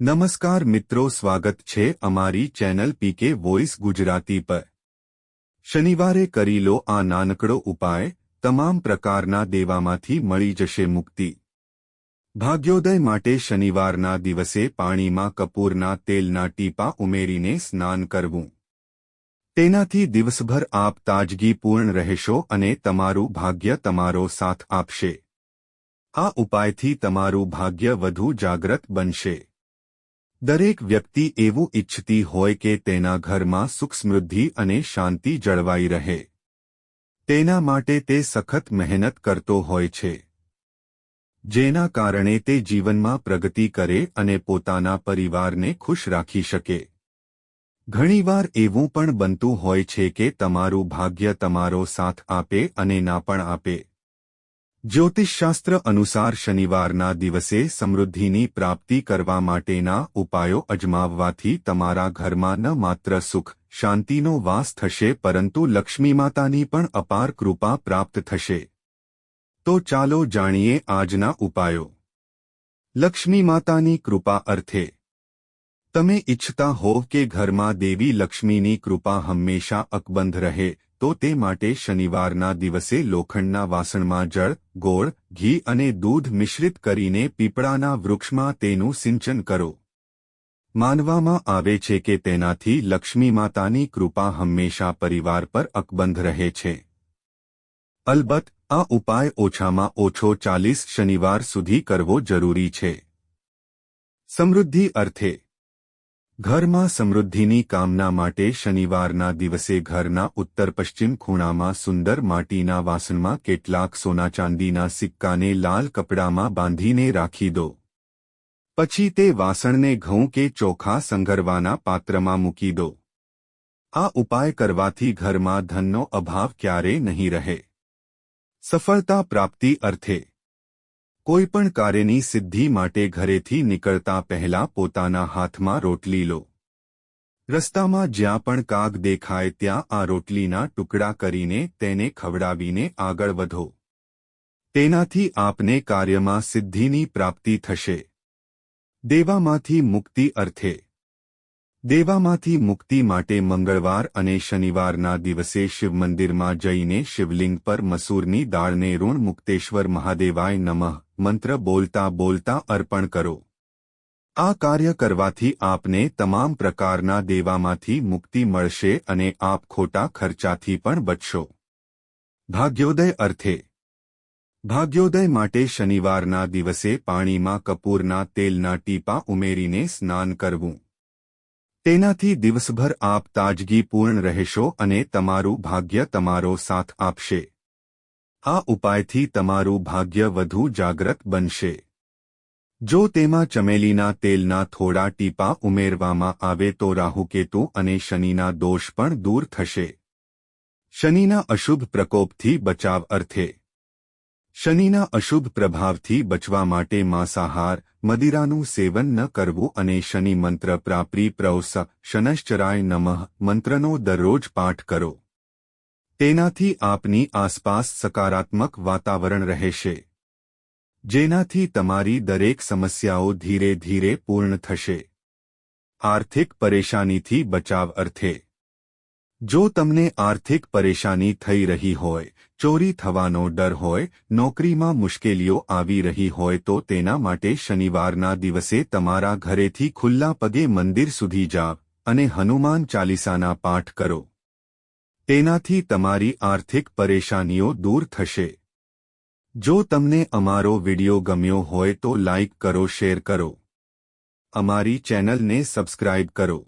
નમસ્કાર મિત્રો, સ્વાગત છે અમારી ચેનલ પીકે વોઇસ ગુજરાતી પર. શનિવારે કરી લો આ નાનકડો ઉપાય, તમામ પ્રકારના દેવામાંથી મળી જશે મુક્તિ. ભાગ્યોદય માટે શનિવારના દિવસે પાણીમાં કપૂરના તેલના ટીપા ઉમેરીને સ્નાન કરવું. તેનાથી દિવસભર આપ તાજગીપૂર્ણ રહેશો અને તમારું ભાગ્ય તમારો સાથ આપશે. આ ઉપાયથી તમારું ભાગ્ય વધુ જાગ્રત બનશે. દરેક વ્યક્તિ એવું ઇચ્છતી હોય કે તેના ઘરમાં સુખ સમૃદ્ધિ અને શાંતિ જળવાઈ રહે. તેના માટે તે સખત મહેનત કરતો હોય છે. જેના કારણે તે જીવનમાં પ્રગતિ કરે અને પોતાના પરિવારને ખુશ રાખી શકે. ઘણીવાર એવું પણ બનતું હોય છે કે તમારું ભાગ્ય તમારો સાથ આપે અને ના પણ આપે. જ્યોતિષશાસ્ત્ર અનુસાર શનિવારના દિવસે સમૃદ્ધિની પ્રાપ્તિ કરવા માટેના ઉપાયો અજમાવવાથી તમારા ઘરમાં ન માત્ર સુખ, શાંતિનો વાસ થશે પરંતુ લક્ષ્મી માતાની પણ અપાર કૃપા પ્રાપ્ત થશે. તો ચાલો જાણીએ આજના ઉપાયો. લક્ષ્મીમાતાની કૃપા અર્થે, તમે ઇચ્છતા હોવ કે ઘરમાં દેવી લક્ષ્મીની કૃપા હંમેશા અકબંધ રહે તો તે માટે શનિવારના દિવસે લોખંડના વાસણમાં જળ, ગોળ, ઘી અને દૂધ મિશ્રિત કરીને પીપળાના વૃક્ષમાં તેનું સિંચન કરો. માનવામાં આવે છે કે તેનાથી લક્ષ્મી માતાની કૃપા હંમેશા પરિવાર પર અકબંધ રહે છે. અલબત્ત, આ ઉપાય ઓછામાં ઓછો ચાલીસ શનિવાર સુધી કરવો જરૂરી છે. સમૃદ્ધિ અર્થે ઘરમાં સમૃદ્ધિની કામના માટે શનિવારના દિવસે ઘરના ઉત્તર પશ્ચિમ ખૂણામાં સુંદર માટીના વાસણમાં કેટલાક સોના ચાંદીના સિક્કાને લાલ કપડામાં બાંધીને રાખી દો. પછી તે વાસણને ઘઉં કે ચોખા સંઘરવાના પાત્રમાં મૂકી દો. આ ઉપાય કરવાથી ઘરમાં ધનનો અભાવ ક્યારેય નહીં રહે. સફળતા પ્રાપ્તિ અર્થે કોઈપણ કાર્યની સિદ્ધિ માટે ઘરેથી નીકળતા પહેલા પોતાના હાથમાં રોટલી લો. રસ્તામાં જ્યાં પણ કાગ દેખાય ત્યાં આ રોટલીના ટુકડા કરીને તેને ખવડાવીને આગળ વધો. તેનાથી આપને કાર્યમાં સિદ્ધિની પ્રાપ્તિ થશે. દેવામાંથી મુક્તિ અર્થે. દેવામાંથી મુક્તિ માટે મંગળવાર અને શનિવારના દિવસે શિવ મંદિરમાં જઈને શિવલિંગ પર મસૂરની દાળને ઋણ મુક્તેશ્વર મહાદેવાય નમઃ. મંત્ર બોલતા બોલતા અર્પણ કરો. આ કાર્ય કરવાથી આપને તમામ પ્રકારના દેવામાંથી મુક્તિ મળશે અને આપ ખોટા ખર્ચાથી પણ બચશો. ભાગ્યોદય અર્થે. ભાગ્યોદય માટે શનિવારના દિવસે પાણીમાં કપૂરના તેલના ટીપા ઉમેરીને સ્નાન કરવું. તેનાથી દિવસભર આપ તાજગીપૂર્ણ રહેશો અને તમારું ભાગ્ય તમારો સાથ આપશે. આ ઉપાયથી તમારું ભાગ્ય વધુ જાગ્રત બનશે. જો તેમાં ચમેલીના તેલના થોડા ટીપા ઉમેરવામાં આવે તો રાહુકેતુ અને શનિના દોષ પણ દૂર થશે. શનિના અશુભ પ્રકોપથી બચાવ અર્થે. શનિના અશુભ પ્રભાવથી બચવા માટે માંસાહાર, મદિરાનું સેવન ન કરવું અને શનિ મંત્ર પ્રાપ્રી પ્રવસ, શનશ્ચરાય નમઃ, મંત્રનો દરરોજ પાઠ કરો. તેનાથી આપની આસપાસ સકારાત્મક વાતાવરણ રહેશે. જેનાથી તમારી દરેક સમસ્યાઓ ધીરે ધીરે પૂર્ણ થશે. આર્થિક પરેશાનીથી બચાવ અર્થે. જો તમને આર્થિક પરેશાની થઈ રહી હોય, ચોરી થવાનો ડર હોય, નોકરીમાં મુશ્કેલીઓ આવી રહી હોય તો તેના માટે શનિવારના દિવસે તમારા ઘરેથી ખુલ્લા પગે મંદિર સુધી જાવ અને હનુમાન ચાલીસાના પાઠ કરો. તેનાથી તમારી આર્થિક પરેશાનીઓ દૂર થશે. જો તમને અમારો વિડિયો ગમ્યો હોય તો લાઇક કરો, શેર કરો. અમારી ચેનલને સબસ્ક્રાઇબ કરો.